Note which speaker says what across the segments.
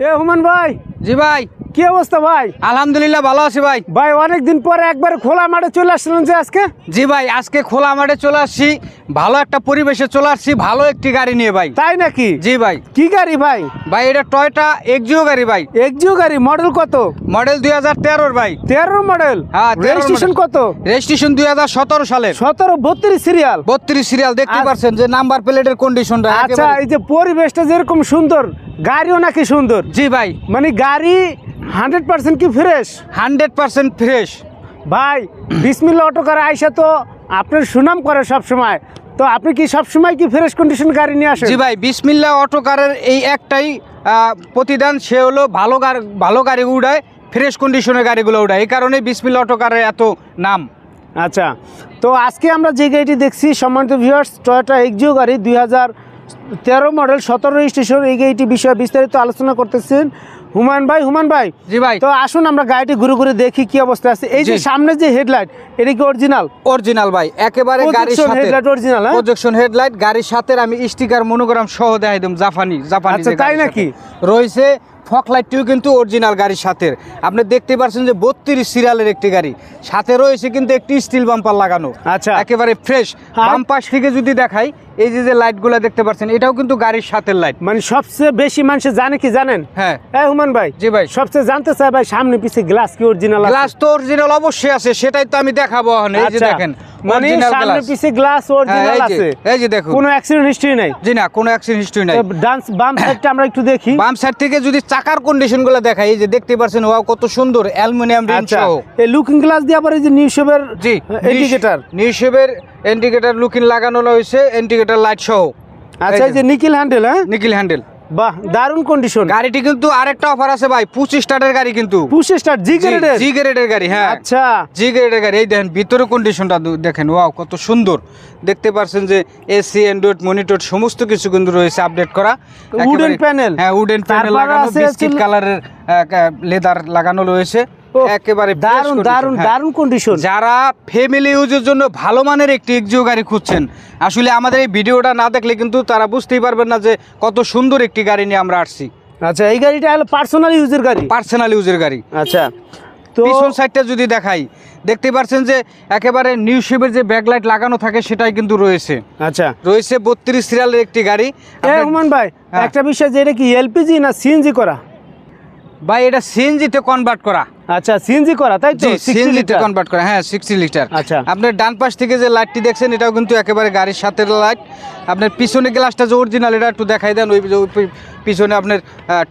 Speaker 1: এ human ভাই।
Speaker 2: জি ভাই।
Speaker 1: কি অবস্থা ভাই?
Speaker 2: আলহামদুলিল্লাহ ভালো আছি ভাই।
Speaker 1: ভাই অনেকদিন পরে একবার খোলা মাঠে চলে আসছিলেন যে আজকে?
Speaker 2: জি ভাই আজকে খোলা মাঠে চলে আসছি। ভালো একটা পরিবেশে চলে আসছি ভালো একটি গাড়ি নিয়ে ভাই।
Speaker 1: তাই নাকি?
Speaker 2: জি ভাই।
Speaker 1: কি গাড়ি ভাই?
Speaker 2: ভাই এটা টয়টা এক্সিও গাড়ি ভাই।
Speaker 1: এক্সিও গাড়ি মডেল কত?
Speaker 2: মডেল দুই হাজার তেরোর ভাই।
Speaker 1: তেরো মডেল?
Speaker 2: হ্যাঁ,
Speaker 1: রেজিস্ট্রেশন কত?
Speaker 2: রেজিস্ট্রেশন দুই হাজার সতেরো সালের।
Speaker 1: সতেরো বত্রিশ সিরিয়াল?
Speaker 2: বত্রিশ সিরিয়াল দেখতে
Speaker 1: আচ্ছা।
Speaker 2: পাচ্ছেন যে নাম্বার প্লেটের কন্ডিশনটা
Speaker 1: আচ্ছা এই যে পরিবেশটা যেরকম সুন্দর গাড়িও নাকি সুন্দর?
Speaker 2: জি ভাই।
Speaker 1: মানে গাড়ি হান্ড্রেড পার্সেন্ট কি ফ্রেশ
Speaker 2: হান্ড্রেড পার্সেন্ট ফ্রেশ
Speaker 1: ভাই বিসমিল্লা অটো করে আইসা তো আপনার সুনাম করে সব সময় তো আপনি কি সব সময় কি ফ্রেশ কন্ডিশন গাড়ি নিয়ে আসেন?
Speaker 2: জি ভাই বিসমিল্লা অটো কারের এই একটাই প্রতিদান সে হলো ভালো গাড়ি ভালো গাড়ি উড়ায় ফ্রেশ কন্ডিশনের গাড়িগুলো উড়ায়। এই কারণে বিসমিল্লা অটো কারের এত নাম।
Speaker 1: আচ্ছা তো আজকে আমরা যে গাড়িটি দেখছি সম্মানিত ভিউয়ার্স টয়োটা এক্সিও গাড়ি দুই হাজার তেরো মডেল সতেরো স্টেশন এই গাড়িটি বিষয়ে বিস্তারিত আলোচনা করতেছেন হুমায়ুন ভাই। হুমায়ুন ভাই
Speaker 2: জি ভাই।
Speaker 1: তো আসুন আমরা গাড়িটি ঘুরে ঘুরে দেখি কি অবস্থা আছে। এই যে সামনে যে হেডলাইট এটা কি অরিজিনাল
Speaker 2: অরিজিনাল ভাই একেবারে গাড়ির সাথে।
Speaker 1: Headlight original?
Speaker 2: প্রজেকশন হেডলাইট গাড়ির সাথে আমি স্টিকার মনোগ্রাম সহ দেখাই দিম জাপানি জাপানি
Speaker 1: আচ্ছা, তাই নাকি?
Speaker 2: রয়েছে ফক লাইটটিও কিন্তু অরিজিনাল গাড়ির সাথে। আপনি দেখতে পাচ্ছেন যে বত্রিশ সিরিয়ালের একটি গাড়ি। সাথে রয়েছে কিন্তু একটি স্টিল বাম্পার লাগানো।
Speaker 1: আচ্ছা।
Speaker 2: একেবারে ফ্রেশ
Speaker 1: আর-
Speaker 2: বাম থেকে যদি দেখাই এই যে যে লাইটগুলো দেখতে পাচ্ছেন এটাও কিন্তু গাড়ির সাথে লাইট
Speaker 1: মানে সবচেয়ে বেশি মানুষ জানে কি জানেন?
Speaker 2: হ্যাঁ।
Speaker 1: হ্যাঁ হুমান ভাই
Speaker 2: জি ভাই।
Speaker 1: সবচেয়ে জানতে চাই ভাই সামনে পিছিয়ে গ্লাস কি অরিজিনাল
Speaker 2: গ্লাস তো অরিজিনাল অবশ্যই আছে সেটাই তো আমি দেখাবো এই যে দেখেন
Speaker 1: মানে সামনে পিছিয়ে গ্লাস অরিজিনাল আছে।
Speaker 2: এই যে দেখুন।
Speaker 1: কোনো অ্যাক্সিডেন্ট হিস্ট্রি নাই।
Speaker 2: জি না কোনো অ্যাক্সিডেন্ট হিস্ট্রি নাই।
Speaker 1: ডান্স বাম সাইডটা আমরা একটু দেখি।
Speaker 2: বাম সাইড থেকে যদি চাকার কন্ডিশনগুলো দেখাই এই যে দেখতে পাচ্ছেন ওয়াও কত সুন্দর অ্যালুমিনিয়াম রিম
Speaker 1: আচ্ছা।
Speaker 2: সহ।
Speaker 1: এই লুকিং গ্লাস দিয়ে আবার এই যে নিউ শেপের
Speaker 2: জি
Speaker 1: ইন্ডিকেটর
Speaker 2: ইন্ডিকেটর লুকিং লাগানো হয়েছে ইন্ডিকেটর লাইট সহ।
Speaker 1: আচ্ছা এই যে নিকিল হ্যান্ডেল হ্যাঁ?
Speaker 2: নিকিল হ্যান্ডেল
Speaker 1: বাহ দারুণ কন্ডিশন
Speaker 2: গাড়িটি কিন্তু আরেকটা অফার আছে ভাই পঁচিশ স্টার্টের গাড়ি কিন্তু।
Speaker 1: পুশ স্টার জি গ্রেডের
Speaker 2: জি গ্রেডের গাড়ি হ্যাঁ।
Speaker 1: আচ্ছা।
Speaker 2: জি গ্রেডের গাড়ি এই দেখেন ভিতরে কন্ডিশনটা দেখেন ওয়াও কত সুন্দর। দেখতে পাচ্ছেন যে এসি অ্যান্ড্রয়েড মনিটর সমস্ত কিছু কিন্তু রয়েছে আপডেট করা। উডেন
Speaker 1: প্যানেল
Speaker 2: হ্যাঁ উডেন প্যানেল লাগানো বিস্কিট কালারের লেদার লাগানো রয়েছে। একেবারে
Speaker 1: দারুণ দারুণ
Speaker 2: হ্যাঁ।
Speaker 1: দারুণ কন্ডিশন
Speaker 2: যারা ফ্যামিলি ইউজের জন্য ভালো মানের একটি এক্সিও গাড়ি খুঁজছেন আসলে আমাদের এই ভিডিওটা না দেখলে কিন্তু তারা বুঝতেই পারবেন না যে কত সুন্দর একটি গাড়ি নিয়ে আমরা আসছি।
Speaker 1: আচ্ছা এই গাড়িটা হলো পার্সোনাল ইউজের গাড়ি?
Speaker 2: পার্সোনাল ইউজের গাড়ি।
Speaker 1: আচ্ছা তো
Speaker 2: পিছন সাইডটা যদি দেখাই দেখতে পাচ্ছেন যে একেবারে নিউ শেপের যে ব্যাকলাইট লাগানো থাকে সেটাই কিন্তু রয়েছে।
Speaker 1: আচ্ছা।
Speaker 2: রয়েছে বত্রিশ সিরিয়ালের একটি গাড়ি।
Speaker 1: এ
Speaker 2: আপনার-
Speaker 1: হুমান ভাই
Speaker 2: হ্যাঁ।
Speaker 1: একটা বিষয় যে এটা কি এলপিজি না সিএনজি করা?
Speaker 2: ভাই এটা সিএনজিতে কনভার্ট করা।
Speaker 1: আচ্ছা সিএনজি করা তাই তো?
Speaker 2: জি
Speaker 1: 60 লিটার।
Speaker 2: কনভার্ট করা হ্যাঁ সিক্সটি লিটার
Speaker 1: আচ্ছা।
Speaker 2: আপনার ডান পাশ থেকে যে লাইটটি দেখছেন এটাও কিন্তু একেবারে গাড়ির সাথে লাইট আপনার পিছনে গ্লাসটা যে অরিজিনাল এটা একটু দেখাই দেন ওই পিছনে আপনার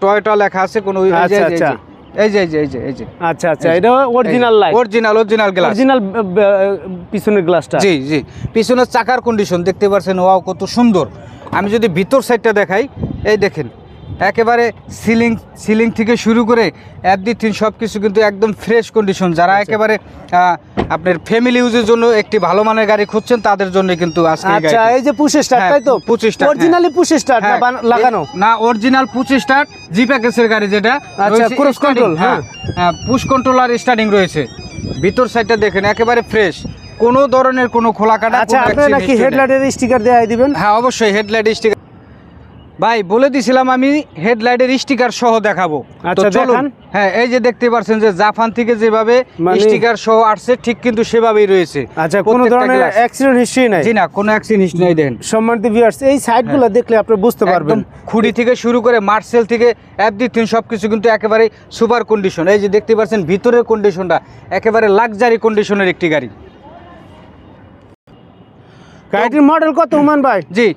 Speaker 2: টয়টা লেখা আছে কোনো
Speaker 1: আচ্ছা, আচ্ছা।
Speaker 2: এই যে এই যে এই যে এই যে।
Speaker 1: আচ্ছা আচ্ছা এটা original light
Speaker 2: original original glass
Speaker 1: original পিছনের গ্লাসটা
Speaker 2: জি জি। পিছনের চাকার কন্ডিশন দেখতে পাচ্ছেন ওয়াও কত সুন্দর। আমি যদি ভিতর সাইডটা দেখাই এই দেখেন একেবারে সিলিং সিলিং থেকে শুরু করে অ্যাপদি তিন সব কিছু কিন্তু একদম ফ্রেশ কন্ডিশন যারা একেবারে আপনার ফ্যামিলি ইউজের জন্য একটি ভালো মানের গাড়ি খুঁজছেন তাদের জন্য কিন্তু আজকে
Speaker 1: আচ্ছা। এই যে স্টার
Speaker 2: হ্যাঁ,
Speaker 1: তাই তো? অরিজিনালি পুশ স্টার
Speaker 2: হ্যাঁ,
Speaker 1: লাগানো?
Speaker 2: না অরিজিনাল পুশ স্টার জি প্যাকেজের গাড়ি যেটা
Speaker 1: আচ্ছা, cruise control, হ্যাঁ।
Speaker 2: পুশ কন্ট্রোল আর স্টার্টিং রয়েছে। ভিতর সাইডটা দেখেন একেবারে ফ্রেশ কোনো ধরনের কোনো খোলা কাটা
Speaker 1: আচ্ছা
Speaker 2: কোনো
Speaker 1: আপনি নাকি হেডলাইটের স্টিকার দেখাই দিবেন?
Speaker 2: হ্যাঁ অবশ্যই হেডলাইট স্টিকার ভাই বলে দিছিলাম আমি হেডলাইটের স্টিকার সহ দেখাবো।
Speaker 1: আচ্ছা,
Speaker 2: চলুন। হ্যাঁ এই যে দেখতে পাচ্ছেন যে জাপান থেকে যেভাবে
Speaker 1: মানে-
Speaker 2: স্টিকার সহ আসছে ঠিক কিন্তু সেভাবেই রয়েছে।
Speaker 1: আচ্ছা কোনো ধরনের অ্যাক্সিডেন্ট হিস্ট্রি নাই?
Speaker 2: জি না কোনো অ্যাক্সিডেন্ট নেই দেন
Speaker 1: সম্মানিত ভিউয়ার্স এই সাইডগুলো দেখলে আপনি বুঝতে পারবেন।
Speaker 2: খুঁড়ি থেকে শুরু করে মার্সেল থেকে অ্যাপদি তিন সব কিছু কিন্তু একেবারে সুপার কন্ডিশন এই যে দেখতে পাচ্ছেন ভিতরের কন্ডিশনটা একেবারে লাক্সারি কন্ডিশনের একটি গাড়ি।
Speaker 1: গাড়িটির মডেল কত হুমান ভাই?
Speaker 2: জি।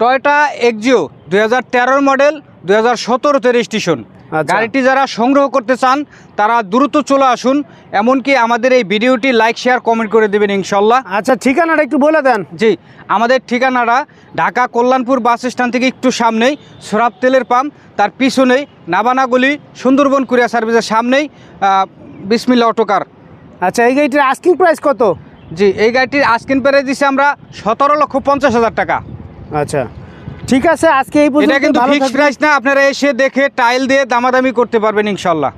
Speaker 2: টয়টা এক্সিও দুই হাজার তেরোর মডেল দুই হাজার সতেরোতে রেজিস্ট্রেশন
Speaker 1: আচ্ছা।
Speaker 2: গাড়িটি যারা সংগ্রহ করতে চান তারা দ্রুত চলে আসুন এমনকি আমাদের এই ভিডিওটি লাইক শেয়ার কমেন্ট করে দেবেন ইনশাল্লাহ।
Speaker 1: আচ্ছা ঠিকানাটা একটু বলে দেন।
Speaker 2: জি আমাদের ঠিকানাটা ঢাকা কল্যাণপুর বাস স্ট্যান্ড থেকে একটু সামনেই সোরাব তেলের পাম্প তার পিছনেই নাবানাগুলি সুন্দরবন কুরিয়া সার্ভিসের সামনেই বিসমিল্লা অটোকার
Speaker 1: আচ্ছা এই গাড়িটির আস্কিং প্রাইস কত?
Speaker 2: জি এই গাড়িটির আজকিন পেরে দিছি আমরা সতেরো লক্ষ পঞ্চাশ হাজার টাকা।
Speaker 1: আচ্ছা। ঠিক আছে আজকে এই
Speaker 2: এটা
Speaker 1: পর্যন্ত
Speaker 2: কিন্তু
Speaker 1: ভালো
Speaker 2: ফিক্সড প্রাইস না আপনারা এসে দেখে টাইল দিয়ে দামাদামি করতে পারবেন ইনশাল্লাহ